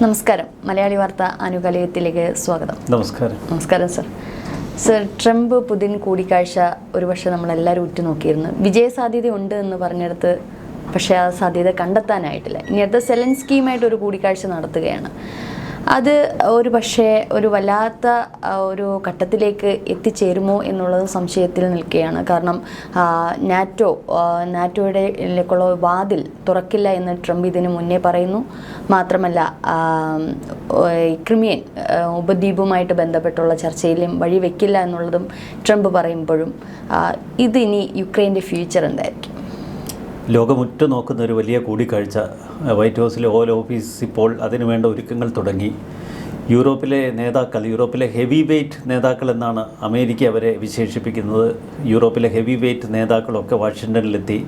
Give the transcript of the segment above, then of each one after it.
നമസ്കാരം. മലയാളി വാർത്ത ആനുകാലികത്തിലേക്ക് സ്വാഗതം. നമസ്കാരം. നമസ്കാരം സർ. സർ ട്രംപ് പുതിൻ കൂടിക്കാഴ്ച ഒരു ഒരുപക്ഷെ നമ്മളെല്ലാവരും ഉറ്റുനോക്കിയിരുന്നു. വിജയസാധ്യത ഉണ്ട് എന്ന് പറഞ്ഞെടുത്ത് പക്ഷേ ആ സാധ്യത കണ്ടെത്താനായിട്ടില്ല. ഇനി അടുത്ത സെലൻസ്കിയുമായിട്ട് ഒരു കൂടിക്കാഴ്ച നടത്തുകയാണ്. അത് ഒരു പക്ഷേ ഒരു വല്ലാത്ത ഒരു ഘട്ടത്തിലേക്ക് എത്തിച്ചേരുമോ എന്നുള്ളത് സംശയത്തിൽ നിൽക്കുകയാണ്. കാരണം നാറ്റോ നാറ്റോയുടെ ലേക്കുള്ള വാതിൽ തുറക്കില്ല എന്ന് ട്രംപ് ഇതിന് മുന്നേ പറയുന്നു. മാത്രമല്ല ക്രിമിയൻ ഉപദ്വീപുമായിട്ട് ബന്ധപ്പെട്ടുള്ള ചർച്ചയിലും വഴി വെക്കില്ല എന്നുള്ളതും ട്രംപ് പറയുമ്പോഴും ഇതിനി യുക്രൈന്റെ ഫ്യൂച്ചർ എന്തായിരിക്കും? ലോകമുറ്റു നോക്കുന്ന ഒരു വലിയ കൂടിക്കാഴ്ച വൈറ്റ് ഹൗസിലെ ഓൽ ഓഫീസ് ഇപ്പോൾ അതിനുവേണ്ട ഒരുക്കങ്ങൾ തുടങ്ങി. യൂറോപ്പിലെ നേതാക്കൾ യൂറോപ്പിലെ ഹെവി വെയ്റ്റ് നേതാക്കൾ എന്നാണ് അമേരിക്ക അവരെ വിശേഷിപ്പിക്കുന്നത്. യൂറോപ്പിലെ ഹെവി വെയ്റ്റ് നേതാക്കളൊക്കെ വാഷിങ്ടണിലെത്തി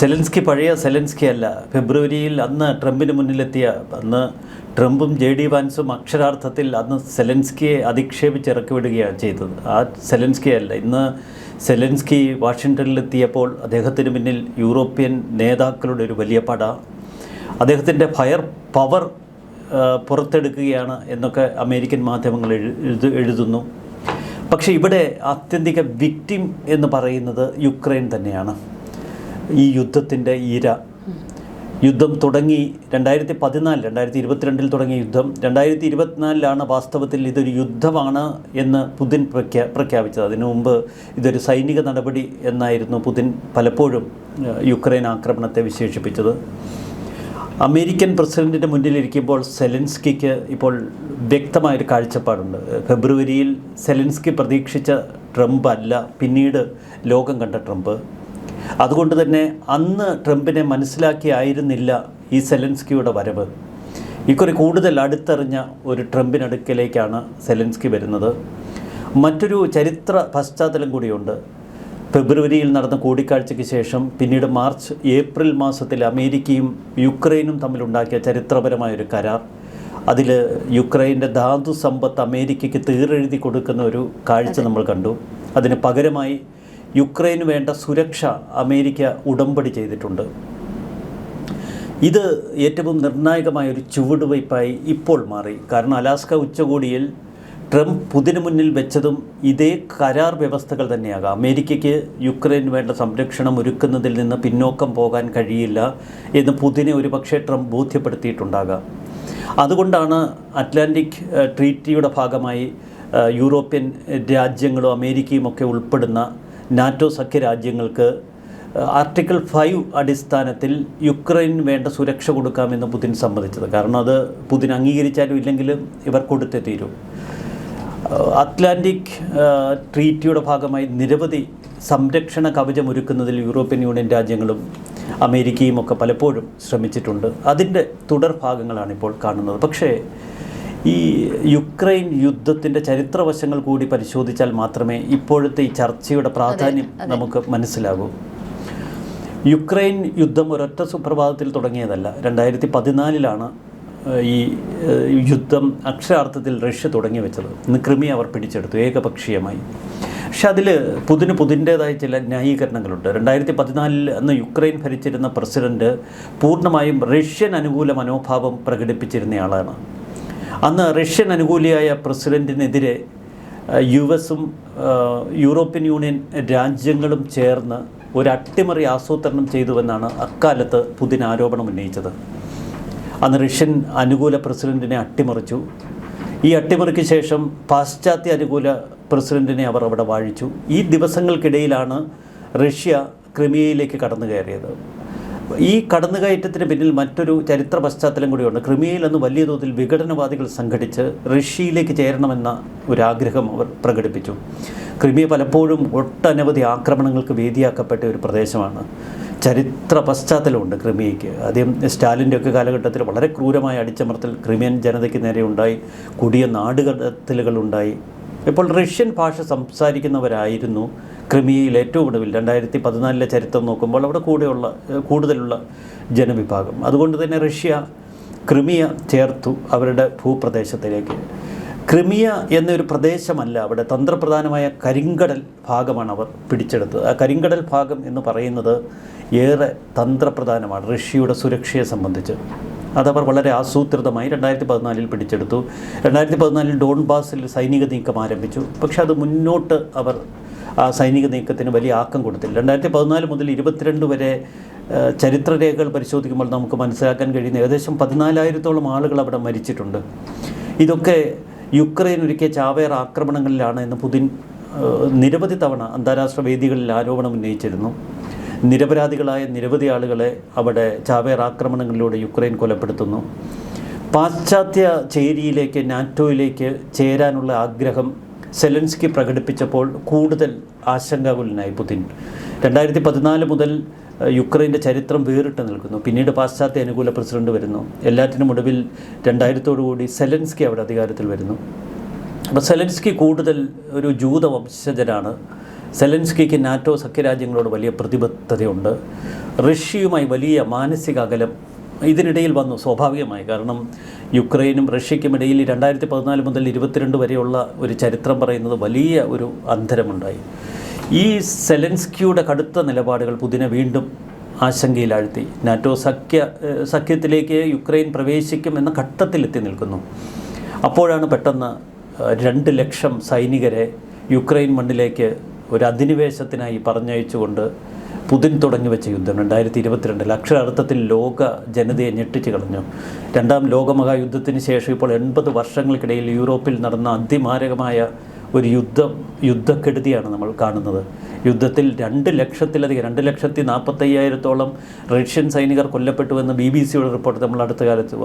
സെലൻസ്കി പഴയ സെലൻസ്കി അല്ല ഫെബ്രുവരിയിൽ അന്ന് ട്രംപിന് മുന്നിലെത്തിയ അന്ന് ട്രംപും ജെ ഡി വാൻസും അക്ഷരാർത്ഥത്തിൽ അന്ന് സെലൻസ്കിയെ അധിക്ഷേപിച്ച് ഇറക്കിവിടുകയാണ് ചെയ്തത്. ആ സെലൻസ്കി അല്ല ഇന്ന് സെലൻസ്കി വാഷിങ്ടണിലെത്തിയപ്പോൾ അദ്ദേഹത്തിന് പിന്നിൽ യൂറോപ്യൻ നേതാക്കളുടെ ഒരു വലിയ പട. അദ്ദേഹത്തിന്റെ ഫയർ പവർ പുറത്തെടുക്കുകയാണ് എന്നൊക്കെ അമേരിക്കൻ മാധ്യമങ്ങൾ എഴു എഴുതുന്നു. പക്ഷേ ഇവിടെ ആത്യന്തിക വിക്റ്റിം എന്ന് പറയുന്നത് യുക്രൈൻ തന്നെയാണ്. ഈ യുദ്ധത്തിന്റെ ഇര യുദ്ധം തുടങ്ങി രണ്ടായിരത്തി പതിനാല് രണ്ടായിരത്തി ഇരുപത്തിരണ്ടിൽ തുടങ്ങിയ യുദ്ധം രണ്ടായിരത്തി ഇരുപത്തിനാലിലാണ് വാസ്തവത്തിൽ ഇതൊരു യുദ്ധമാണ് എന്ന് പുതിൻ പ്രഖ്യാ പ്രഖ്യാപിച്ചത്. അതിനു മുമ്പ് ഇതൊരു സൈനിക നടപടി എന്നായിരുന്നു പുതിൻ പലപ്പോഴും യുക്രൈൻ ആക്രമണത്തെ വിശേഷിപ്പിച്ചത്. അമേരിക്കൻ പ്രസിഡന്റിന്റെ മുന്നിലിരിക്കുമ്പോൾ സെലൻസ്കിക്ക് ഇപ്പോൾ വ്യക്തമായൊരു കാഴ്ചപ്പാടുണ്ട്. ഫെബ്രുവരിയിൽ സെലൻസ്കി പ്രതീക്ഷിച്ച ട്രംപ് അല്ല പിന്നീട് ലോകം കണ്ട ട്രംപ്. അതുകൊണ്ട് തന്നെ അന്ന് ട്രംപിനെ മനസ്സിലാക്കിയായിരുന്നില്ല ഈ സെലൻസ്കിയുടെ വരവ്. ഇക്കുറി കൂടുതൽ അടുത്തെറിഞ്ഞ ഒരു ട്രംപിനടുക്കലേക്കാണ് സെലൻസ്കി വരുന്നത്. മറ്റൊരു ചരിത്ര പശ്ചാത്തലം കൂടിയുണ്ട്. ഫെബ്രുവരിയിൽ നടന്ന കൂടിക്കാഴ്ചയ്ക്ക് ശേഷം പിന്നീട് മാർച്ച് ഏപ്രിൽ മാസത്തിൽ അമേരിക്കയും യുക്രൈനും തമ്മിലുണ്ടാക്കിയ ചരിത്രപരമായൊരു കരാർ. അതിൽ യുക്രൈന്റെ ധാതു സമ്പത്ത് അമേരിക്കയ്ക്ക് തീരെഴുതി കൊടുക്കുന്ന ഒരു കാഴ്ച നമ്മൾ കണ്ടു. അതിന് പകരമായി യുക്രൈന് വേണ്ട സുരക്ഷ അമേരിക്ക ഉടമ്പടി ചെയ്തിട്ടുണ്ട്. ഇത് ഏറ്റവും നിർണായകമായ ഒരു ചുവടുവയ്പായി ഇപ്പോൾ മാറി. കാരണം അലാസ്ക ഉച്ചകോടിയിൽ ട്രംപ് പുതിന് മുന്നിൽ വെച്ചതും ഇതേ കരാർ വ്യവസ്ഥകൾ തന്നെയാകാം. അമേരിക്കയ്ക്ക് യുക്രൈന് വേണ്ട സംരക്ഷണം ഒരുക്കുന്നതിൽ നിന്ന് പിന്നോക്കം പോകാൻ കഴിയില്ല എന്ന് പുതിനെ ഒരുപക്ഷെ ട്രംപ് ബോധ്യപ്പെടുത്തിയിട്ടുണ്ടാകാം. അതുകൊണ്ടാണ് അറ്റ്ലാന്റിക് ട്രീറ്റിയുടെ ഭാഗമായി യൂറോപ്യൻ രാജ്യങ്ങളും അമേരിക്കയും ഒക്കെ ഉൾപ്പെടുന്ന നാറ്റോ സഖ്യ രാജ്യങ്ങൾക്ക് ആർട്ടിക്കിൾ ഫൈവ് അടിസ്ഥാനത്തിൽ യുക്രൈൻ വേണ്ട സുരക്ഷ കൊടുക്കാമെന്ന് പുതിൻ സമ്മതിച്ചത്. കാരണം അത് പുതിൻ അംഗീകരിച്ചാലും ഇല്ലെങ്കിലും ഇവർ കൊടുത്തേ തീരൂ. അറ്റ്ലാന്റിക് ട്രീറ്റിയുടെ ഭാഗമായി നിരവധി സംരക്ഷണ കവചം ഒരുക്കുന്നതിൽ യൂറോപ്യൻ യൂണിയൻ രാജ്യങ്ങളും അമേരിക്കയും ഒക്കെ പലപ്പോഴും ശ്രമിച്ചിട്ടുണ്ട്. അതിന്റെ തുടർഭാഗങ്ങളാണ് ഇപ്പോൾ കാണുന്നത്. പക്ഷേ ഈ യുക്രൈൻ യുദ്ധത്തിന്റെ ചരിത്രവശങ്ങൾ കൂടി പരിശോധിച്ചാൽ മാത്രമേ ഇപ്പോഴത്തെ ഈ ചർച്ചയുടെ പ്രാധാന്യം നമുക്ക് മനസ്സിലാകൂ. യുക്രൈൻ യുദ്ധം ഒരൊറ്റ സുപ്രഭാതത്തിൽ തുടങ്ങിയതല്ല. രണ്ടായിരത്തി പതിനാലിലാണ് ഈ യുദ്ധം അക്ഷരാർത്ഥത്തിൽ റഷ്യ തുടങ്ങി വെച്ചത്. ഇന്ന് ക്രിമി അവർ പിടിച്ചെടുത്തു ഏകപക്ഷീയമായി. പക്ഷെ അതിൽ പുതിന് പുതിന്റേതായ ചില ന്യായീകരണങ്ങളുണ്ട്. രണ്ടായിരത്തി പതിനാലിൽ അന്ന് യുക്രൈൻ ഭരിച്ചിരുന്ന പ്രസിഡന്റ് പൂർണമായും റഷ്യൻ അനുകൂല മനോഭാവം പ്രകടിപ്പിച്ചിരുന്നയാളാണ്. അന്ന് റഷ്യൻ അനുകൂലിയായ പ്രസിഡന്റിനെതിരെ യു എസും യൂറോപ്യൻ യൂണിയൻ രാജ്യങ്ങളും ചേർന്ന് ഒരു അട്ടിമറി ആസൂത്രണം ചെയ്തുവെന്നാണ് അക്കാലത്ത് പുതിൻ ആരോപണം ഉന്നയിച്ചത്. അന്ന് റഷ്യൻ അനുകൂല പ്രസിഡന്റിനെ അട്ടിമറിച്ചു. ഈ അട്ടിമറിക്ക് ശേഷം പാശ്ചാത്യ അനുകൂല പ്രസിഡന്റിനെ അവർ അവിടെ വാഴിച്ചു. ഈ ദിവസങ്ങൾക്കിടയിലാണ് റഷ്യ ക്രിമിയയിലേക്ക് കടന്നു കയറിയത് ഈ കടന്നുകയറ്റത്തിന് പിന്നിൽ മറ്റൊരു ചരിത്ര പശ്ചാത്തലം കൂടിയുണ്ട്. ക്രിമിയയിൽ അന്ന് വലിയ തോതിൽ വിഘടനവാദികൾ സംഘടിച്ച് റഷ്യയിലേക്ക് ചേരണമെന്ന ഒരു ആഗ്രഹം അവർ പ്രകടിപ്പിച്ചു. ക്രിമിയ പലപ്പോഴും ഒട്ടനവധി ആക്രമണങ്ങൾക്ക് വേദിയാക്കപ്പെട്ട ഒരു പ്രദേശമാണ്. ചരിത്ര പശ്ചാത്തലമുണ്ട് ക്രിമിയയ്ക്ക്. ആദ്യം സ്റ്റാലിന്റെയൊക്കെ കാലഘട്ടത്തിൽ വളരെ ക്രൂരമായ അടിച്ചമർത്തൽ ക്രിമിയൻ ജനതയ്ക്ക് നേരെ ഉണ്ടായി. കൊടിയ നാടുകടത്തലുകളുണ്ടായി ഇപ്പോൾ റഷ്യൻ ഭാഷ സംസാരിക്കുന്നവരായിരുന്നു ക്രിമിയയിൽ ഏറ്റവും ഒടുവിൽ. രണ്ടായിരത്തി പതിനാലിലെ ചരിത്രം നോക്കുമ്പോൾ അവിടെ കൂടെയുള്ള കൂടുതലുള്ള ജനവിഭാഗം. അതുകൊണ്ട് തന്നെ റഷ്യ ക്രിമിയ ചേർത്തു അവരുടെ ഭൂപ്രദേശത്തിലേക്ക്. ക്രിമിയ എന്നൊരു പ്രദേശമല്ല അവിടെ തന്ത്രപ്രധാനമായ കരിങ്കടൽ ഭാഗമാണ് അവർ പിടിച്ചെടുത്തത്. ആ കരിങ്കടൽ ഭാഗം എന്ന് പറയുന്നത് ഏറെ തന്ത്രപ്രധാനമാണ് റഷ്യയുടെ സുരക്ഷയെ സംബന്ധിച്ച്. അതവർ വളരെ ആസൂത്രിതമായി രണ്ടായിരത്തി പതിനാലിൽ പിടിച്ചെടുത്തു. രണ്ടായിരത്തി പതിനാലിൽ ഡോൺ ബാസിൽ സൈനിക നീക്കം ആരംഭിച്ചു. പക്ഷേ അത് മുന്നോട്ട് അവർ ആ സൈനിക നീക്കത്തിന് വലിയ ആക്കം കൊടുത്തില്ല. രണ്ടായിരത്തി പതിനാല് മുതൽ ഇരുപത്തിരണ്ട് വരെ ചരിത്രരേഖകൾ പരിശോധിക്കുമ്പോൾ നമുക്ക് മനസ്സിലാക്കാൻ കഴിയുന്ന ഏകദേശം പതിനാലായിരത്തോളം ആളുകൾ അവിടെ മരിച്ചിട്ടുണ്ട്. ഇതൊക്കെ യുക്രൈൻ ഒരുക്കിയ ചാവേർ ആക്രമണങ്ങളിലാണ് എന്ന് പുതിൻ നിരവധി തവണ അന്താരാഷ്ട്ര വേദികളിൽ ആരോപണം ഉന്നയിച്ചിരുന്നു. നിരപരാധികളായ നിരവധി ആളുകളെ അവിടെ ചാവേർ ആക്രമണങ്ങളിലൂടെ യുക്രൈൻ കൊലപ്പെടുത്തുന്നു. പാശ്ചാത്യ ചേരിയിലേക്ക് നാറ്റോയിലേക്ക് ചേരാനുള്ള ആഗ്രഹം സെലൻസ്കി പ്രകടിപ്പിച്ചപ്പോൾ കൂടുതൽ ആശങ്കാകുലനായി പുതിൻ. രണ്ടായിരത്തി പതിനാല് മുതൽ യുക്രൈന്റെ ചരിത്രം വേറിട്ട് നിൽക്കുന്നു. പിന്നീട് പാശ്ചാത്യ അനുകൂല പ്രസിഡന്റ് വരുന്നു. എല്ലാറ്റിനും ഒടുവിൽ രണ്ടായിരത്തോടുകൂടി സെലൻസ്കി അവിടെ അധികാരത്തിൽ വരുന്നു. അപ്പോൾ സെലൻസ്കി കൂടുതൽ ഒരു ജൂത വംശജനാണ് സെലൻസ്കിക്ക് നാറ്റോ സഖ്യരാജ്യങ്ങളോട് വലിയ പ്രതിബദ്ധതയുണ്ട്. റഷ്യയുമായി വലിയ മാനസിക അകലം ഇതിനിടയിൽ വന്നു സ്വാഭാവികമായി. കാരണം യുക്രൈനും റഷ്യയ്ക്കും ഇടയിൽ രണ്ടായിരത്തി പതിനാല് മുതൽ ഇരുപത്തിരണ്ട് വരെയുള്ള ഒരു ചരിത്രം പറയുന്നത് വലിയ ഒരു അന്തരമുണ്ടായി. ഈ സെലൻസ്കിയുടെ കടുത്ത നിലപാടുകൾ പുതിനെ വീണ്ടും ആശങ്കയിലാഴ്ത്തി. നാറ്റോ സഖ്യ സഖ്യത്തിലേക്ക് യുക്രൈൻ പ്രവേശിക്കും എന്ന ഘട്ടത്തിലെത്തി നിൽക്കുന്നു. അപ്പോഴാണ് പെട്ടെന്ന് രണ്ട് ലക്ഷം സൈനികരെ യുക്രൈൻ മണ്ണിലേക്ക് ഒരു അധിനിവേശത്തിനായി പറഞ്ഞയച്ചുകൊണ്ട് പുതിൻ തുടങ്ങി വെച്ച യുദ്ധം രണ്ടായിരത്തി ഇരുപത്തിരണ്ടിൽ അക്ഷരാർത്ഥത്തിൽ ലോക ജനതയെ ഞെട്ടിച്ചു കളഞ്ഞു. രണ്ടാം ലോകമഹായുദ്ധത്തിന് ശേഷം ഇപ്പോൾ എൺപത് വർഷങ്ങൾക്കിടയിൽ യൂറോപ്പിൽ നടന്ന അതിമാരകമായ ഒരു യുദ്ധം യുദ്ധക്കെടുതിയാണ് നമ്മൾ കാണുന്നത്. യുദ്ധത്തിൽ രണ്ട് ലക്ഷത്തിലധികം രണ്ട് ലക്ഷത്തി നാൽപ്പത്തയ്യായിരത്തോളം റഷ്യൻ സൈനികർ കൊല്ലപ്പെട്ടുവെന്ന് ബി ബി സിയുടെ റിപ്പോർട്ട് നമ്മൾ അടുത്ത കാലത്ത്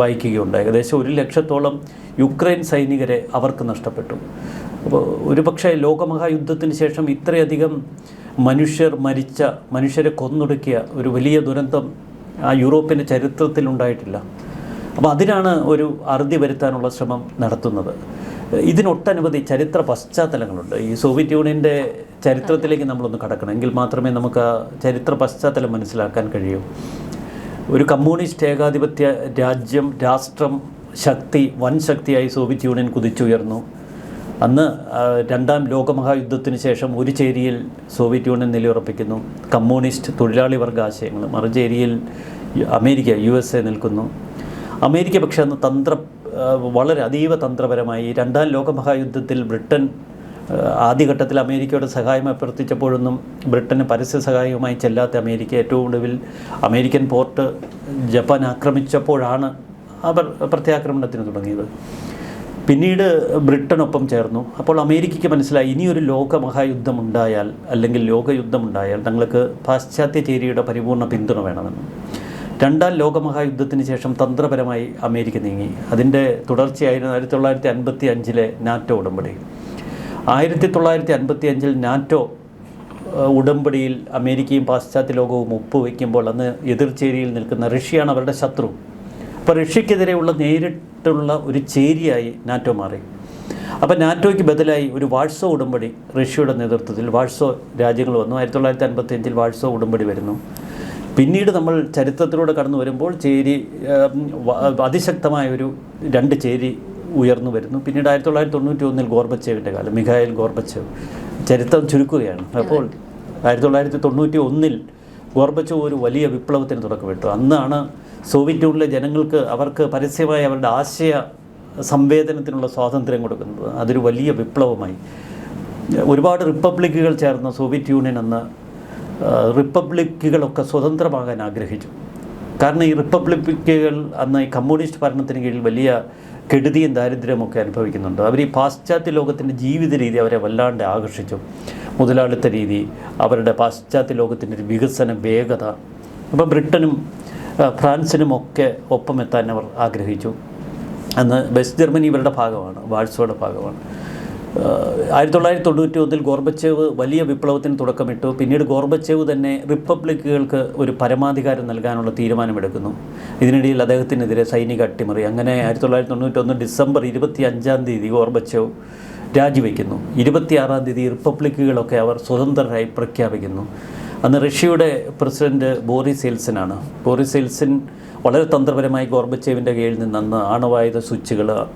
വായിക്കുകയുണ്ടായി. ഏകദേശം ഒരു ലക്ഷത്തോളം യുക്രൈൻ സൈനികരെ അവർക്ക് നഷ്ടപ്പെട്ടു. ഒരുപക്ഷെ ലോകമഹായുദ്ധത്തിന് ശേഷം ഇത്രയധികം മനുഷ്യർ മരിച്ച മനുഷ്യരെ കൊന്നൊടുക്കിയ ഒരു വലിയ ദുരന്തം ആ യൂറോപ്പിന്റെ ചരിത്രത്തിൽ ഉണ്ടായിട്ടില്ല. അപ്പോൾ അതിനാണ് ഒരു അറുതി വരുത്താനുള്ള ശ്രമം നടത്തുന്നത്. ഇതിനൊട്ടനവധി ചരിത്ര പശ്ചാത്തലങ്ങളുണ്ട്. ഈ സോവിയറ്റ് യൂണിയന്റെ ചരിത്രത്തിലേക്ക് നമ്മളൊന്ന് കടക്കണം. എങ്കിൽ മാത്രമേ നമുക്ക് ആ ചരിത്ര പശ്ചാത്തലം മനസ്സിലാക്കാൻ കഴിയൂ. ഒരു കമ്മ്യൂണിസ്റ്റ് ഏകാധിപത്യ രാജ്യം രാഷ്ട്രം ശക്തി വൻ ശക്തിയായി സോവിയറ്റ് യൂണിയൻ കുതിച്ചുയർന്നു. അന്ന് രണ്ടാം ലോകമഹായുദ്ധത്തിന് ശേഷം ഒരു ചേരിയിൽ സോവിയറ്റ് യൂണിയൻ നിലയുറപ്പിക്കുന്നു. കമ്മ്യൂണിസ്റ്റ് തൊഴിലാളി വർഗ ആശയങ്ങൾ മറുചേരിയിൽ അമേരിക്ക യു എസ് എ നിൽക്കുന്നു. അമേരിക്ക പക്ഷേ അന്ന് തന്ത്ര വളരെ അതീവ തന്ത്രപരമായി രണ്ടാം ലോകമഹായുദ്ധത്തിൽ ബ്രിട്ടൻ ആദ്യഘട്ടത്തിൽ അമേരിക്കയുടെ സഹായം അഭ്യർത്ഥിച്ചപ്പോഴൊന്നും ബ്രിട്ടന് പരസ്യ സഹായവുമായി ചെല്ലാത്ത അമേരിക്ക ഏറ്റവും ഒടുവിൽ അമേരിക്കൻ പോർട്ട് ജപ്പാൻ ആക്രമിച്ചപ്പോഴാണ് അവർ പ്രത്യാക്രമണത്തിന് തുടങ്ങിയത്. പിന്നീട് ബ്രിട്ടനൊപ്പം ചേർന്നു. അപ്പോൾ അമേരിക്കയ്ക്ക് മനസ്സിലായി ഇനിയൊരു ലോകമഹായുദ്ധം ഉണ്ടായാൽ അല്ലെങ്കിൽ ലോകയുദ്ധം ഉണ്ടായാൽ തങ്ങൾക്ക് പാശ്ചാത്യ ചേരിയുടെ പരിപൂർണ പിന്തുണ വേണമെന്ന്. രണ്ടാം ലോകമഹായുദ്ധത്തിന് ശേഷം തന്ത്രപരമായി അമേരിക്ക നീങ്ങി. അതിന്റെ തുടർച്ചയായിരുന്നു ആയിരത്തി തൊള്ളായിരത്തി അൻപത്തി അഞ്ചിലെ നാറ്റോ ഉടമ്പടി. ആയിരത്തി തൊള്ളായിരത്തി അൻപത്തി അഞ്ചിൽ നാറ്റോ ഉടമ്പടിയിൽ അമേരിക്കയും പാശ്ചാത്യ ലോകവും ഒപ്പുവെക്കുമ്പോൾ അന്ന് എതിർചേരിയിൽ നിൽക്കുന്ന റഷ്യയാണ് അവരുടെ ശത്രു. അപ്പോൾ റഷ്യക്കെതിരെയുള്ള നേരിട്ടുള്ള ഒരു ചേരിയായി നാറ്റോ മാറി. അപ്പോൾ നാറ്റോയ്ക്ക് ബദലായി ഒരു വാഴ്സോ ഉടമ്പടി റഷ്യയുടെ നേതൃത്വത്തിൽ വാഴ്സോ രാജ്യങ്ങൾ വന്നു. ആയിരത്തി തൊള്ളായിരത്തി അൻപത്തി അഞ്ചിൽ വാഴ്സോ ഉടമ്പടി വരുന്നു. പിന്നീട് നമ്മൾ ചരിത്രത്തിലൂടെ കടന്നു വരുമ്പോൾ ചേരി അതിശക്തമായ ഒരു രണ്ട് ചേരി ഉയർന്നു വരുന്നു. പിന്നീട് ആയിരത്തി തൊള്ളായിരത്തി തൊണ്ണൂറ്റി ഒന്നിൽ ഗോർബച്ചേവിന്റെ കാലം മിഖായൽ ഗോർബച്ചേവ്. ചരിത്രം ചുരുക്കുകയാണ്. അപ്പോൾ ആയിരത്തി തൊള്ളായിരത്തി തൊണ്ണൂറ്റി ഒന്നിൽ ഗോർബച്ചേവ് ഒരു വലിയ വിപ്ലവത്തിന് തുടക്കമിട്ടു. അന്നാണ് സോവിയറ്റ് യൂണിയനിലെ ജനങ്ങൾക്ക് അവർക്ക് പരസ്യമായി അവരുടെ ആശയ സംവേദനത്തിനുള്ള സ്വാതന്ത്ര്യം കൊടുക്കുന്നത് അതൊരു വലിയ വിപ്ലവമായി. ഒരുപാട് റിപ്പബ്ലിക്കുകൾ ചേർന്ന സോവിയറ്റ് യൂണിയൻ അന്ന് ആ, റിപ്പബ്ലിക്കുകളൊക്കെ സ്വതന്ത്രമാകാൻ ആഗ്രഹിച്ചു. കാരണം ഈ റിപ്പബ്ലിക്കുകൾ അന്ന് ഈ കമ്മ്യൂണിസ്റ്റ് ഭരണത്തിന് കീഴിൽ വലിയ കെടുതിയും ദാരിദ്ര്യമൊക്കെ അനുഭവിക്കുന്നുണ്ട്. അവർ ഈ പാശ്ചാത്യ ലോകത്തിന്റെ ജീവിത രീതി അവരെ വല്ലാണ്ട് ആകർഷിച്ചു. മുതലാളിത്ത രീതി അവരുടെ പാശ്ചാത്യ ലോകത്തിന്റെ ഒരു വികസന വേഗത. അപ്പോൾ ബ്രിട്ടനും ആ, ഫ്രാൻസിനും ഒക്കെ ഒപ്പമെത്താൻ അവർ ആഗ്രഹിച്ചു. അന്ന് വെസ്റ്റ് ജർമ്മനി ഇവരുടെ ഭാഗമാണ് വാഴ്സോയുടെ ഭാഗമാണ്. ആയിരത്തി തൊള്ളായിരത്തി തൊണ്ണൂറ്റി ഒന്നിൽ ഗോർബച്ചേവ് വലിയ വിപ്ലവത്തിന് തുടക്കമിട്ടു. പിന്നീട് ഗോർബച്ചേവ് തന്നെ റിപ്പബ്ലിക്കുകൾക്ക് ഒരു പരമാധികാരം നൽകാനുള്ള തീരുമാനമെടുക്കുന്നു. ഇതിനിടയിൽ അദ്ദേഹത്തിനെതിരെ സൈനിക അട്ടിമറി. അങ്ങനെ ആയിരത്തി തൊള്ളായിരത്തി തൊണ്ണൂറ്റൊന്ന് ഡിസംബർ ഇരുപത്തി അഞ്ചാം തീയതി ഗോർബച്ചേവ് രാജിവെക്കുന്നു. ഇരുപത്തിയാറാം തീയതി റിപ്പബ്ലിക്കുകളൊക്കെ അവർ സ്വതന്ത്രരായി പ്രഖ്യാപിക്കുന്നു. അന്ന് റഷ്യയുടെ പ്രസിഡന്റ് ബോറിസ് എൽസിനാണ് ബോറിസ് എൽസിൻ വളരെ തന്ത്രപരമായി ഗോർബച്ചേവിന്റെ കീഴിൽ നിന്ന് അന്ന് ആണവായുധ സ്വിച്ചുകൾ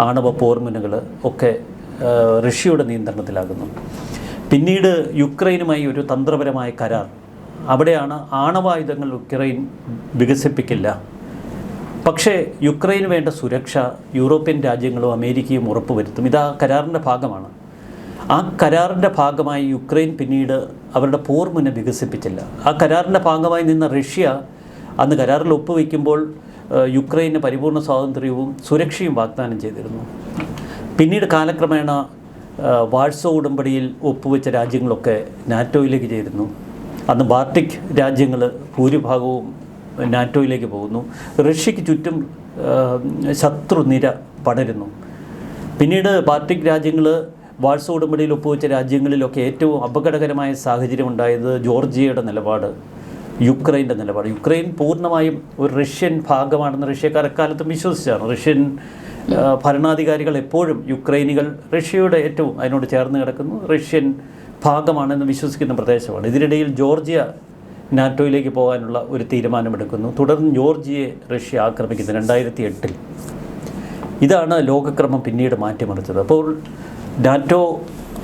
ആണവ പോർമുനകൾ ഒക്കെ റഷ്യയുടെ നിയന്ത്രണത്തിലാകുന്നു. പിന്നീട് യുക്രൈനുമായി ഒരു തന്ത്രപരമായ കരാർ. അവിടെയാണ് ആണവായുധങ്ങൾ യുക്രൈൻ വികസിപ്പിക്കില്ല. പക്ഷേ യുക്രൈന് വേണ്ട സുരക്ഷ യൂറോപ്യൻ രാജ്യങ്ങളും അമേരിക്കയും ഉറപ്പുവരുത്തും. ഇത് ആ കരാറിന്റെ ഭാഗമാണ്. ആ കരാറിന്റെ ഭാഗമായി യുക്രൈൻ പിന്നീട് അവരുടെ പോർമുന വികസിപ്പിച്ചില്ല. ആ കരാറിന്റെ ഭാഗമായി നിന്ന റഷ്യ അന്ന് കരാറിൽ ഒപ്പുവെക്കുമ്പോൾ യുക്രൈന് പരിപൂർണ സ്വാതന്ത്ര്യവും സുരക്ഷയും വാഗ്ദാനം ചെയ്തിരുന്നു. പിന്നീട് കാലക്രമേണ വാഴ്സോ ഉടമ്പടിയിൽ ഒപ്പുവെച്ച രാജ്യങ്ങളൊക്കെ നാറ്റോയിലേക്ക് ചേരുന്നു. അന്ന് ബാർട്ടിക് രാജ്യങ്ങൾ ഭൂരിഭാഗവും നാറ്റോയിലേക്ക് പോകുന്നു. റഷ്യക്ക് ചുറ്റും ശത്രുനിര പടരുന്നു. പിന്നീട് ബാർട്ടിക് രാജ്യങ്ങൾ വാഴ്സ ഉടമ്പടിയിൽ ഒപ്പുവെച്ച രാജ്യങ്ങളിലൊക്കെ ഏറ്റവും അപകടകരമായ സാഹചര്യം ഉണ്ടായത് ജോർജിയയുടെ നിലപാട് യുക്രൈന്റെ നിലപാട്. യുക്രൈൻ പൂർണമായും ഒരു റഷ്യൻ ഭാഗമാണെന്ന് റഷ്യക്കാർ എക്കാലത്തും വിശ്വസിച്ചാണ്. റഷ്യൻ ഭരണാധികാരികൾ എപ്പോഴും യുക്രൈനികൾ റഷ്യയുടെ ഏറ്റവും അതിനോട് ചേർന്ന് കിടക്കുന്നു. റഷ്യൻ ഭാഗമാണെന്ന് വിശ്വസിക്കുന്ന പ്രദേശമാണ്. ഇതിനിടയിൽ ജോർജിയ നാറ്റോയിലേക്ക് പോകാനുള്ള ഒരു തീരുമാനമെടുക്കുന്നു. തുടർന്ന് ജോർജിയയെ റഷ്യ ആക്രമിക്കുന്നു രണ്ടായിരത്തി എട്ടിൽ. ഇതാണ് ലോകക്രമം പിന്നീട് മാറ്റിമറിച്ചത്. അപ്പോൾ നാറ്റോ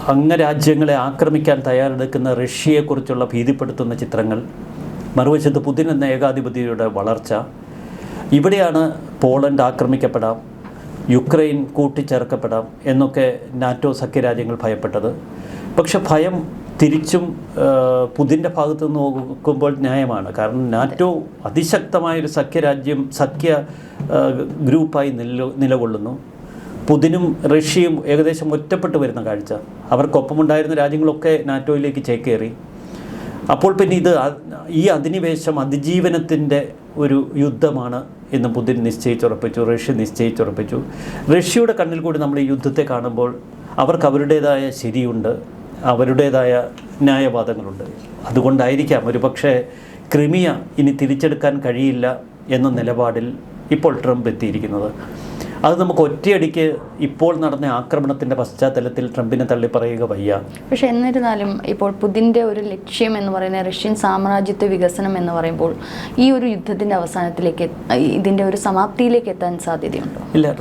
അംഗരാജ്യങ്ങളെ ആക്രമിക്കാൻ തയ്യാറെടുക്കുന്ന റഷ്യയെക്കുറിച്ചുള്ള ഭീതിപ്പെടുത്തുന്ന ചിത്രങ്ങൾ മറുവശത്ത് പുതിൻ എന്ന ഏകാധിപതിയുടെ വളർച്ച ഇവിടെയാണ് പോളണ്ട് ആക്രമിക്കപ്പെടാം യുക്രൈൻ കൂട്ടിച്ചേർക്കപ്പെടാം എന്നൊക്കെ നാറ്റോ സഖ്യരാജ്യങ്ങൾ ഭയപ്പെട്ടത്. പക്ഷെ ഭയം തിരിച്ചും പുതിന്റെ ഭാഗത്ത് നിന്ന് നോക്കുമ്പോൾ ന്യായമാണ്. കാരണം നാറ്റോ അതിശക്തമായൊരു സഖ്യരാജ്യം സഖ്യ ഗ്രൂപ്പായി നില നിലകൊള്ളുന്നു. പുതിനും റഷ്യയും ഏകദേശം ഒറ്റപ്പെട്ട് വരുന്ന കാഴ്ച. അവർക്കൊപ്പമുണ്ടായിരുന്ന രാജ്യങ്ങളൊക്കെ നാറ്റോയിലേക്ക് ചേക്കേറി. അപ്പോൾ പിന്നെ ഇത് ഈ അധിനിവേശം അതിജീവനത്തിന്റെ ഒരു യുദ്ധമാണ് എന്ന് പുതിൻ നിശ്ചയിച്ചുറപ്പിച്ചു റഷ്യ നിശ്ചയിച്ചുറപ്പിച്ചു. റഷ്യയുടെ കണ്ണിൽ കൂടി നമ്മൾ ഈ യുദ്ധത്തെ കാണുമ്പോൾ അവർക്ക് അവരുടേതായ ശരിയുണ്ട് അവരുടേതായ ന്യായവാദങ്ങളുണ്ട്. അതുകൊണ്ടായിരിക്കാം ഒരു പക്ഷേ ക്രിമിയ ഇനി തിരിച്ചെടുക്കാൻ കഴിയില്ല എന്ന നിലപാടിൽ ഇപ്പോൾ ട്രംപ് എത്തിയിരിക്കുന്നത്. അത് നമുക്ക് ഒറ്റയടിക്ക് ഇപ്പോൾ നടന്ന ആക്രമണത്തിന്റെ പശ്ചാത്തലത്തിൽ ട്രംപിനെ തള്ളി പറയുക വയ്യ. പക്ഷെ എന്നിരുന്നാലും ഇപ്പോൾ പുതിന്റെ ഒരു ലക്ഷ്യം എന്ന് പറയുന്ന റഷ്യൻ സാമ്രാജ്യത്വ വികസനം എന്ന് പറയുമ്പോൾ ഈ ഒരു യുദ്ധത്തിന്റെ അവസാനത്തിലേക്ക് ഇതിന്റെ ഒരു സമാപ്തിയിലേക്ക് എത്താൻ സാധ്യതയുണ്ടോ? ഇല്ല